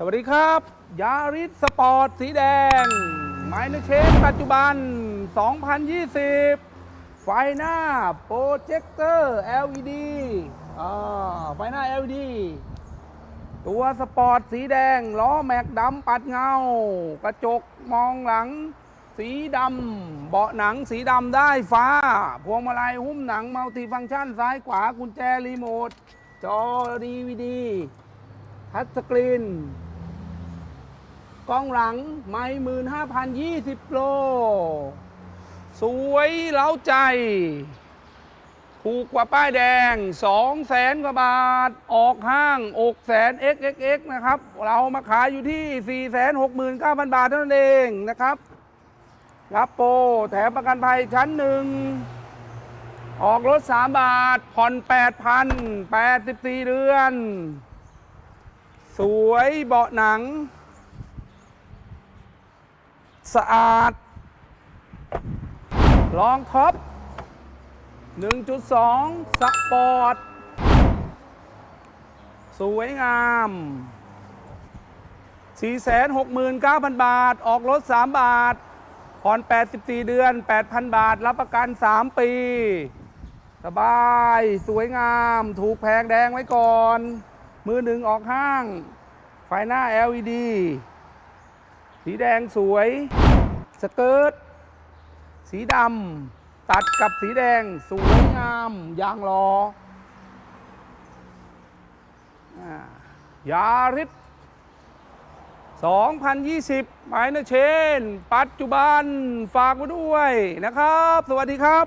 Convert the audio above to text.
สวัสดีครับยาริสสปอร์ตสีแดงไมเนเชนปัจจุบัน 2020 ไฟหน้าโปรเจคเตอร์ LED อ่าไฟหน้า LED ตัวสปอร์ตสีแดง ล้อแม็กดำปัดเงา กระจกมองหลัง สีดำเบาะหนังสีดำได้ฟ้า พวงมาลัยหุ้มหนังมัลติฟังก์ชันซ้ายขวากุญแจรีโมท จอดีวีดีทัชสกรีน กล้องหลังไม่หมื่นห้าพันยี่สิบโล สวยเล้าใจ ถูกกว่าป้ายแดง2 0 0แสนกว่าบาท ออกห้างอกแสน XXX นะครับ เรามาขายอยู่ที่ 4 6 9 0 0 0 บาทเท่านั้นเองนะครับ รับโปรแถมประกันภัยชั้นหนึ่งออกรถ 3 บาท ผ่อน 8,000 84 เดือน สวยเบาะหนัง สะอาดลองท็อป 1.2 สปอร์ต สวยงาม 469,000 บาท ออกรถ 3 บาท ผ่อน 84 เดือน 8,000 บาท รับประกัน 3 ปี สบาย สวยงาม ถูกแพงแดงไว้ก่อน มือหนึ่งออกห้าง ไฟหน้า LED สีแดงสวย สเกิร์ต สีดำตัดกับสีแดง สวยงาม ยางล้ออ่ายาริส2020 หมายนะเชน ปัจจุบันฝากไว้ด้วยนะครับ สวัสดีครับ